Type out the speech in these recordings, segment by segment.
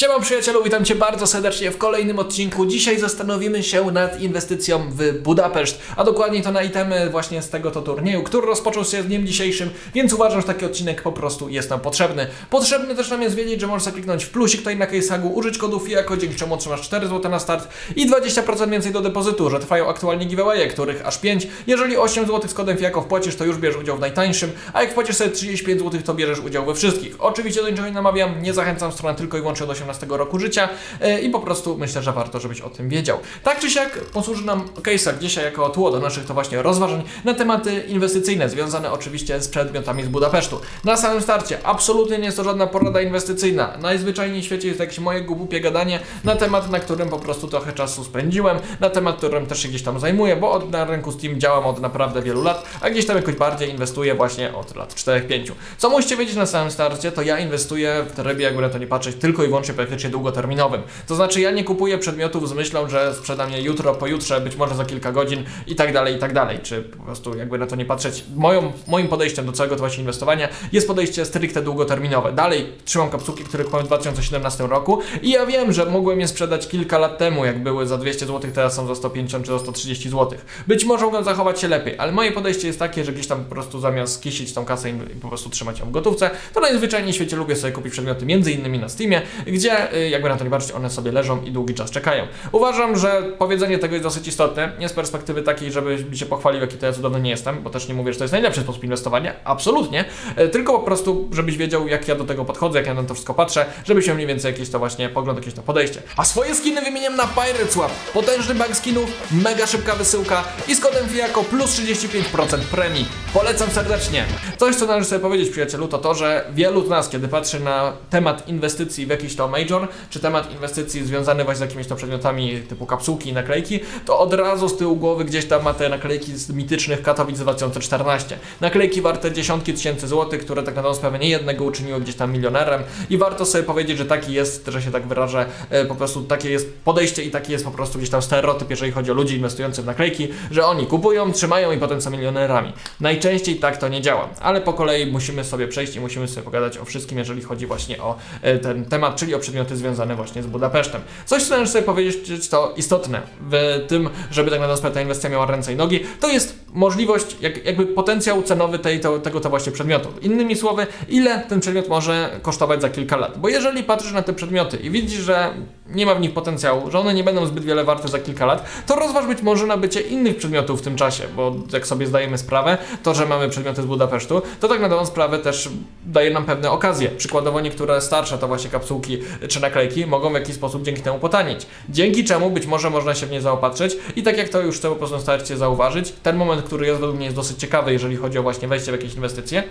Siema przyjacielu, witam Cię bardzo serdecznie w kolejnym odcinku. Dzisiaj zastanowimy się nad inwestycją w Budapeszt, a dokładniej to na itemy właśnie z tego to turnieju, który rozpoczął się dniem dzisiejszym, więc uważam, że taki odcinek po prostu jest nam potrzebny. Potrzebny też nam jest wiedzieć, że można kliknąć w plusik tutaj na case'agu, użyć kodu FIAKO, dzięki czemu otrzymasz 4 zł na start i 20% więcej do depozytu, że trwają aktualnie giveawaye, których aż 5. Jeżeli 8 zł z kodem FIAKO wpłacisz, to już bierzesz udział w najtańszym, a jak wpłacisz sobie 35 zł, to bierzesz udział we wszystkich. Oczywiście do niczego nie namawiam, nie zachęcam stron tylko i wyłącznie do 18 roku życia e, i po prostu myślę, że warto, żebyś o tym wiedział. Tak czy siak posłuży nam case'ak dzisiaj jako tło do naszych to właśnie rozważań na tematy inwestycyjne, związane oczywiście z przedmiotami z Budapesztu. Na samym starcie, absolutnie nie jest to żadna porada inwestycyjna. Najzwyczajniej w świecie jest jakieś moje głupie gadanie na temat, na którym po prostu trochę czasu spędziłem, na temat, którym też się gdzieś tam zajmuję, bo od, na rynku Steam działam od naprawdę wielu lat, a gdzieś tam jakoś bardziej inwestuję właśnie od lat 4-5. Co musicie wiedzieć na samym starcie, to ja inwestuję w trybie, jakby na to nie patrzeć, tylko i wyłącznie praktycznie długoterminowym. To znaczy ja nie kupuję przedmiotów z myślą, że sprzedam je jutro, pojutrze, być może za kilka godzin i tak dalej, i tak dalej. Czy po prostu jakby na to nie patrzeć. Moją, moim podejściem do całego to właśnie inwestowania jest podejście stricte długoterminowe. Dalej trzymam kapsułki, które kupiłem w 2017 roku i ja wiem, że mogłem je sprzedać kilka lat temu, jak były za 200 zł, teraz są za 150 czy za 130 zł. Być może mogłem zachować się lepiej, ale moje podejście jest takie, że gdzieś tam po prostu zamiast kisić tą kasę i po prostu trzymać ją w gotówce, to najzwyczajniej w świecie lubię sobie kupić przedmioty między innymi na Steamie, gdzie y, jakby na to nie patrzeć, one sobie leżą i długi czas czekają. Uważam, że powiedzenie tego jest dosyć istotne, nie z perspektywy takiej, żeby się pochwalił, jaki to ja cudowny nie jestem, bo też nie mówię, że to jest najlepszy sposób inwestowania, absolutnie, e, tylko po prostu, żebyś wiedział, jak ja do tego podchodzę, jak ja na to wszystko patrzę, żebyś miał mniej więcej jakieś to właśnie pogląd, jakieś to podejście. A swoje skiny wymieniam na Pirate Swap. Potężny bank skinów, mega szybka wysyłka i z kodem FIAKO plus 35% premii. Polecam serdecznie. Coś, co należy sobie powiedzieć, przyjacielu, to to, że wielu z nas, kiedy patrzy na temat inwestycji w jakiś to major, czy temat inwestycji związany właśnie z jakimiś to przedmiotami typu kapsułki i naklejki, to od razu z tyłu głowy gdzieś tam ma te naklejki z mitycznych Katowic 2014. Naklejki warte dziesiątki tysięcy złotych, które tak na dobrą sprawę nie jednego uczyniły gdzieś tam milionerem i warto sobie powiedzieć, że taki jest, że się tak wyrażę, e, po prostu takie jest podejście i taki jest po prostu gdzieś tam stereotyp, jeżeli chodzi o ludzi inwestujących w naklejki, że oni kupują, trzymają i potem są milionerami. Najczęściej tak to nie działa, ale po kolei musimy sobie przejść i musimy sobie pogadać o wszystkim, jeżeli chodzi właśnie o e, ten temat, czyli o przedmioty związane właśnie z Budapesztem. Coś, co należy sobie powiedzieć, to istotne w tym, żeby tak na dobrą ta inwestycja miała ręce i nogi, to jest możliwość, jak, jakby potencjał cenowy tej, to, tego to właśnie przedmiotu. Innymi słowy, ile ten przedmiot może kosztować za kilka lat. Bo jeżeli patrzysz na te przedmioty i widzisz, że nie ma w nich potencjału, że one nie będą zbyt wiele warte za kilka lat, to rozważ być może nabycie innych przedmiotów w tym czasie, bo jak sobie zdajemy sprawę, to, że mamy przedmioty z Budapesztu, to tak na dobrą sprawę też daje nam pewne okazje. Przykładowo niektóre starsze to właśnie kapsułki czy naklejki mogą w jakiś sposób dzięki temu potanieć. Dzięki czemu być może można się w nie zaopatrzyć i tak jak to już chcę po prostu starcie zauważyć, ten moment, który jest według mnie jest dosyć ciekawy, jeżeli chodzi o właśnie wejście w jakieś inwestycje,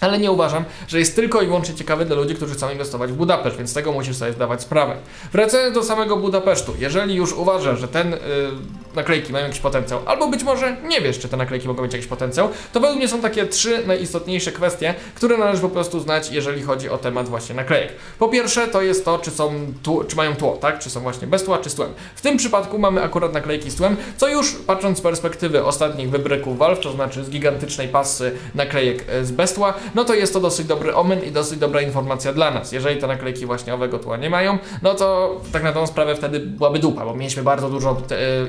ale nie uważam, że jest tylko i wyłącznie ciekawy dla ludzi, którzy chcą inwestować w Budapeszt, więc tego musisz sobie zdawać sprawę. Wracając do samego Budapesztu, jeżeli już uważasz, że ten yy, naklejki mają jakiś potencjał, albo być może nie wiesz, czy te naklejki mogą mieć jakiś potencjał, to według mnie są takie trzy najistotniejsze kwestie, które należy po prostu znać, jeżeli chodzi o temat właśnie naklejek. Po pierwsze, to jest to, czy są tu, czy mają tło, tak? Czy są właśnie bez tła, czy z tłem. W tym przypadku mamy akurat naklejki z tłem, co już patrząc z perspektywy ostatnich wybryków Valve, to znaczy z gigantycznej pasy naklejek e, z bez tła, no to jest to dosyć dobry omen i dosyć dobra informacja dla nas. Jeżeli te naklejki właśnie owego tła nie mają, no to tak na tą sprawę wtedy byłaby dupa, bo mieliśmy bardzo dużo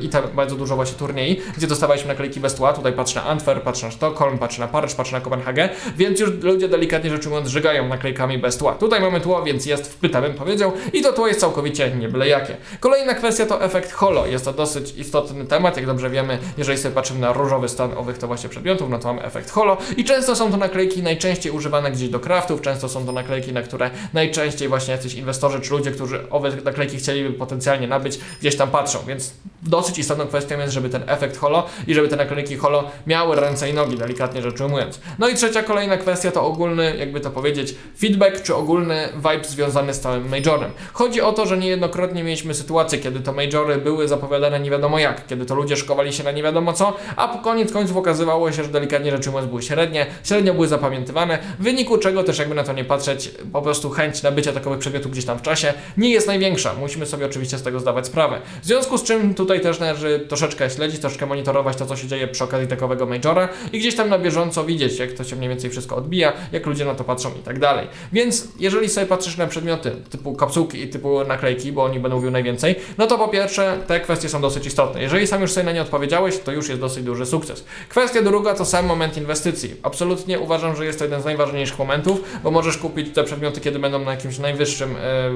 e, te, bardzo dużo właśnie turniej, gdzie dostawaliśmy naklejki bez tła. Tutaj patrzę na Antwerp, patrzę na Sztokholm, patrzę na Paryż, patrzę na Kopenhagę, więc już ludzie delikatnie rzecz ujmując żygają naklejkami bez tła. Tutaj mamy tło, więc jest wpyta, bym powiedział, i to tło jest całkowicie nie byle jakie. Kolejna kwestia to efekt holo. Jest to dosyć istotny temat, jak dobrze wiemy, jeżeli sobie patrzymy na różowy stan owych to właśnie przedmiotów, no to mamy efekt holo i często są to naklejki najczęściej używane gdzieś do craftów, często są to naklejki, na które najczęściej właśnie jacyś inwestorzy czy ludzie, którzy owe naklejki chcieliby potencjalnie nabyć, gdzieś tam patrzą, więc dosyć istotną kwestią jest, żeby ten efekt holo i żeby te naklejki holo miały ręce i nogi, delikatnie rzecz ujmując. No i trzecia kolejna kwestia to ogólny, jakby to powiedzieć, feedback czy ogólny vibe związany z całym majorem. Chodzi o to, że niejednokrotnie mieliśmy sytuacje, kiedy to majory były zapowiadane nie wiadomo jak, kiedy to ludzie szkowali się na nie wiadomo co, a po koniec końców okazywało się, że delikatnie rzecz ujmując były średnie, średnio były zapamiętywane, w wyniku czego też jakby na to nie patrzeć, po prostu chęć nabycia takowych przedmiotów gdzieś tam w czasie nie jest największa. Musimy sobie oczywiście z tego zdawać sprawę. W związku z czym tutaj tutaj też należy troszeczkę śledzić, troszeczkę monitorować to, co się dzieje przy okazji takowego majora i gdzieś tam na bieżąco widzieć, jak to się mniej więcej wszystko odbija, jak ludzie na to patrzą i tak dalej. Więc jeżeli sobie patrzysz na przedmioty typu kapsułki i typu naklejki, bo oni będą mówił najwięcej, no to po pierwsze te kwestie są dosyć istotne. Jeżeli sam już sobie na nie odpowiedziałeś, to już jest dosyć duży sukces. Kwestia druga to sam moment inwestycji. Absolutnie uważam, że jest to jeden z najważniejszych momentów, bo możesz kupić te przedmioty, kiedy będą na jakimś najwyższym, e,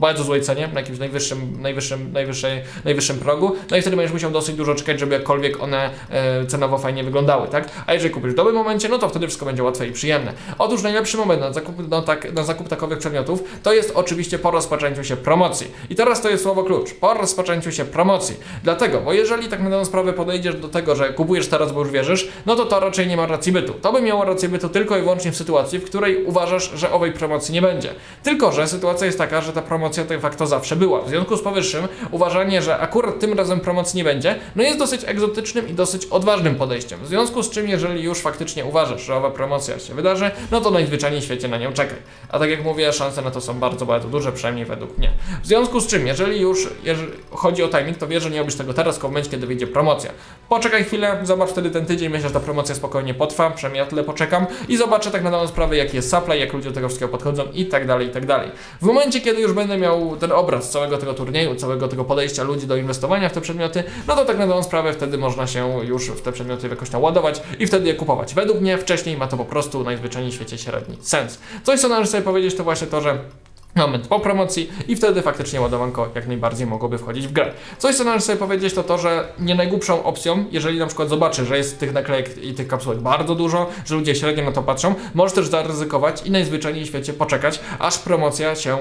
bardzo złej cenie, na jakimś najwyższym, najwyższym, najwyższej, najwyższym no i wtedy będziesz musiał dosyć dużo czekać, żeby jakkolwiek one e, cenowo fajnie wyglądały, tak? A jeżeli kupisz w dobrym momencie, no to wtedy wszystko będzie łatwe i przyjemne. Otóż najlepszy moment na zakup, no tak, na zakup takowych przedmiotów to jest oczywiście po rozpoczęciu się promocji. I teraz to jest słowo klucz. Po rozpoczęciu się promocji. Dlatego, bo jeżeli tak na sprawę podejdziesz do tego, że kupujesz teraz, bo już wierzysz, no to to raczej nie ma racji bytu. To by miało rację bytu tylko i wyłącznie w sytuacji, w której uważasz, że owej promocji nie będzie. Tylko, że sytuacja jest taka, że ta promocja de facto zawsze była. W związku z powyższym uważanie, że akurat tym razem promocji nie będzie, no jest dosyć egzotycznym i dosyć odważnym podejściem. W związku z czym, jeżeli już faktycznie uważasz, że owa promocja się wydarzy, no to najzwyczajniej w świecie na nią czekaj. A tak jak mówię, szanse na to są bardzo, bardzo duże, przynajmniej według mnie. W związku z czym, jeżeli już jeżeli chodzi o timing, to wiesz, że nie robisz tego teraz, w momencie, kiedy wyjdzie promocja. Poczekaj chwilę, zobacz wtedy ten tydzień, myślę, że ta promocja spokojnie potrwa, przynajmniej ja tyle poczekam i zobaczę tak na daną sprawę, jaki jest supply, jak ludzie do tego wszystkiego podchodzą i tak dalej, i tak dalej. W momencie, kiedy już będę miał ten obraz całego tego turnieju, całego tego podejścia ludzi do inwestowania w te przedmioty, no to tak na daną sprawę wtedy można się już w te przedmioty jakoś tam ładować i wtedy je kupować. Według mnie wcześniej ma to po prostu najzwyczajniej w świecie średni sens. Coś, co należy sobie powiedzieć, to właśnie to, że moment po promocji i wtedy faktycznie ładowanko jak najbardziej mogłoby wchodzić w grę. Coś, co należy sobie powiedzieć, to to, że nie najgłupszą opcją, jeżeli na przykład zobaczysz, że jest tych naklejek i tych kapsułek bardzo dużo, że ludzie średnio na to patrzą, możesz też zaryzykować i najzwyczajniej w świecie poczekać, aż promocja się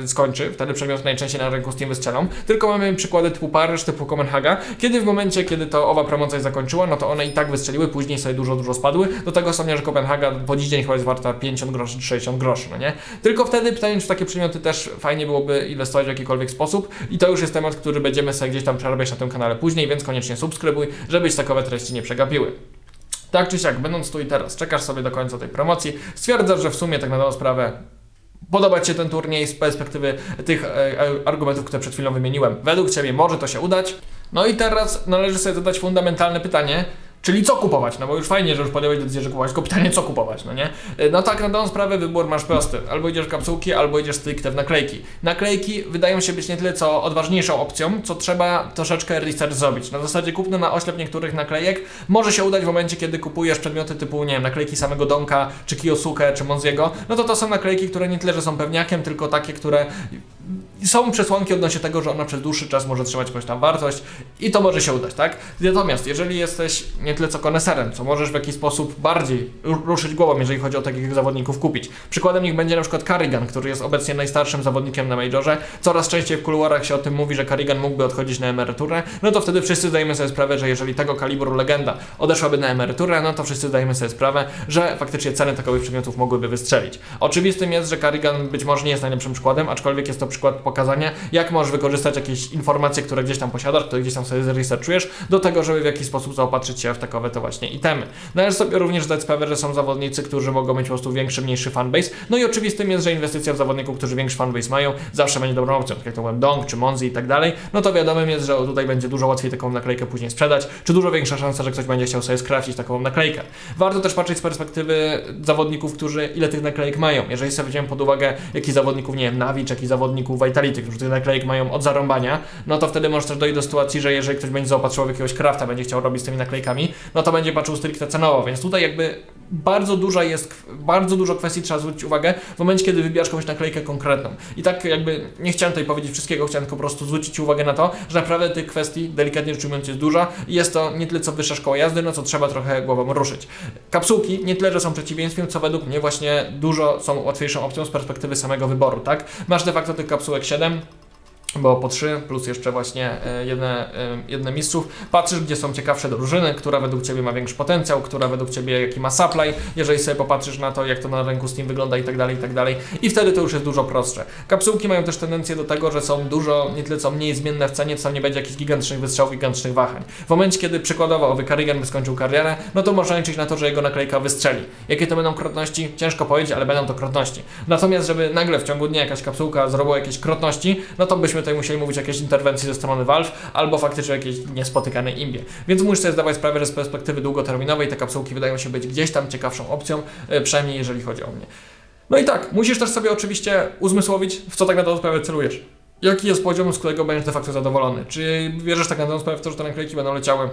yy, skończy. Wtedy przedmioty najczęściej na rynku Steam wystrzelą. Tylko mamy przykłady typu Paryż, typu Kopenhaga, kiedy w momencie, kiedy to owa promocja się zakończyła, no to one i tak wystrzeliły, później sobie dużo, dużo spadły. Do tego stopnia, że Kopenhaga po dzień chyba jest warta 50 groszy czy 60 groszy, no nie? Tylko wtedy pytanie, czy takie przedmioty też fajnie byłoby inwestować w jakikolwiek sposób i to już jest temat, który będziemy sobie gdzieś tam przerabiać na tym kanale później, więc koniecznie subskrybuj, żebyś takowe treści nie przegapiły. Tak czy siak, będąc tu i teraz, czekasz sobie do końca tej promocji, stwierdzasz, że w sumie tak na dobrą sprawę podoba Ci się ten turniej z perspektywy tych e, e, argumentów, które przed chwilą wymieniłem. Według Ciebie może to się udać. No i teraz należy sobie zadać fundamentalne pytanie, Czyli co kupować? No bo już fajnie, że już podjąłeś decyzję, że kupować, tylko pytanie co kupować, no nie? No tak, na daną sprawę wybór masz prosty. Albo idziesz w kapsułki, albo idziesz stricte w naklejki. Naklejki wydają się być nie tyle co odważniejszą opcją, co trzeba troszeczkę research zrobić. Na zasadzie kupno na oślep niektórych naklejek może się udać w momencie, kiedy kupujesz przedmioty typu, nie wiem, naklejki samego Donka, czy Kiyosuke, czy Monziego, no to to są naklejki, które nie tyle, że są pewniakiem, tylko takie, które są przesłanki odnośnie tego, że ona przez dłuższy czas może trzymać jakąś tam wartość i to może się udać, tak? Natomiast jeżeli jesteś nie tyle co koneserem, co możesz w jakiś sposób bardziej ruszyć głową, jeżeli chodzi o takich zawodników kupić. Przykładem niech będzie na przykład Carrigan, który jest obecnie najstarszym zawodnikiem na Majorze. Coraz częściej w kuluarach się o tym mówi, że Carrigan mógłby odchodzić na emeryturę, no to wtedy wszyscy zdajemy sobie sprawę, że jeżeli tego kalibru legenda odeszłaby na emeryturę, no to wszyscy zdajemy sobie sprawę, że faktycznie ceny takowych przedmiotów mogłyby wystrzelić. Oczywistym jest, że Carrigan być może nie jest najlepszym przykładem, aczkolwiek jest to przykład pokazania, jak możesz wykorzystać jakieś informacje, które gdzieś tam posiadasz, które gdzieś tam sobie zresearchujesz, do tego, żeby w jakiś sposób zaopatrzyć się w takowe to właśnie itemy. Należy sobie również zdać sprawę, że są zawodnicy, którzy mogą mieć po prostu większy, mniejszy fanbase. No i oczywistym jest, że inwestycja w zawodników, którzy większy fanbase mają, zawsze będzie dobrą opcją, tak jak to byłem Dong czy Monzi i tak dalej. No to wiadomym jest, że tutaj będzie dużo łatwiej taką naklejkę później sprzedać, czy dużo większa szansa, że ktoś będzie chciał sobie skrafcić taką naklejkę. Warto też patrzeć z perspektywy zawodników, którzy ile tych naklejek mają. Jeżeli sobie weźmiemy pod uwagę, jakich zawodników, nie wiem, Navi, czy jakich zawodników Vitality, którzy tych naklejek mają od zarąbania, no to wtedy możesz też dojść do sytuacji, że jeżeli ktoś będzie zaopatrzył jakiegoś krafta, będzie chciał robić z tymi naklejkami, no to będzie patrzył stricte cenowo, więc tutaj jakby bardzo duża jest, bardzo dużo kwestii trzeba zwrócić uwagę w momencie, kiedy wybierasz jakąś naklejkę konkretną. I tak jakby nie chciałem tutaj powiedzieć wszystkiego, chciałem tylko po prostu zwrócić uwagę na to, że naprawdę tych kwestii, delikatnie rzecz ujmując, jest dużo i jest to nie tyle co wyższa szkoła jazdy, no co trzeba trochę głową ruszyć. Kapsułki nie tyle, że są przeciwieństwem, co według mnie właśnie dużo są łatwiejszą opcją z perspektywy samego wyboru, tak? Masz de facto tych kapsułek 7, bo po trzy, plus jeszcze właśnie e, jedne, e, jedne mistrzów. Patrzysz, gdzie są ciekawsze drużyny, która według Ciebie ma większy potencjał, która według Ciebie jaki ma supply, jeżeli sobie popatrzysz na to, jak to na rynku Steam wygląda i tak dalej, i tak dalej. I wtedy to już jest dużo prostsze. Kapsułki mają też tendencję do tego, że są dużo, nie tyle co mniej zmienne w cenie, co nie będzie jakichś gigantycznych wystrzałów, gigantycznych wahań. W momencie, kiedy przykładowo owy Carrigan by skończył karierę, no to można liczyć na to, że jego naklejka wystrzeli. Jakie to będą krotności? Ciężko powiedzieć, ale będą to krotności. Natomiast, żeby nagle w ciągu dnia jakaś kapsułka zrobiła jakieś krotności, no to byśmy tutaj musieli mówić o jakiejś interwencji ze strony Valve, albo faktycznie o jakiejś niespotykanej imbie. Więc musisz sobie zdawać sprawę, że z perspektywy długoterminowej te kapsułki wydają się być gdzieś tam ciekawszą opcją, e, przynajmniej jeżeli chodzi o mnie. No i tak, musisz też sobie oczywiście uzmysłowić, w co tak na dobrą sprawę celujesz. Jaki jest poziom, z którego będziesz de facto zadowolony? Czy wierzysz tak na dobrą sprawę w to, że te naklejki będą leciały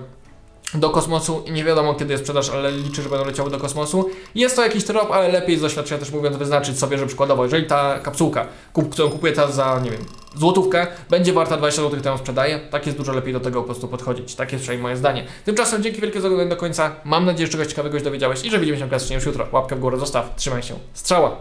do kosmosu i nie wiadomo kiedy jest sprzedaż, ale liczy, że będą leciały do kosmosu. Jest to jakiś trop, ale lepiej z doświadczenia też mówiąc wyznaczyć sobie, że przykładowo, jeżeli ta kapsułka, kup, którą kupuję teraz za, nie wiem, złotówkę, będzie warta 20 zł, którą sprzedaję, tak jest dużo lepiej do tego po prostu podchodzić. Tak jest przynajmniej moje zdanie. Tymczasem dzięki wielkie za oglądanie do końca. Mam nadzieję, że czegoś ciekawego się dowiedziałeś i że widzimy się klasycznie już jutro. Łapkę w górę zostaw, trzymaj się. Strzała!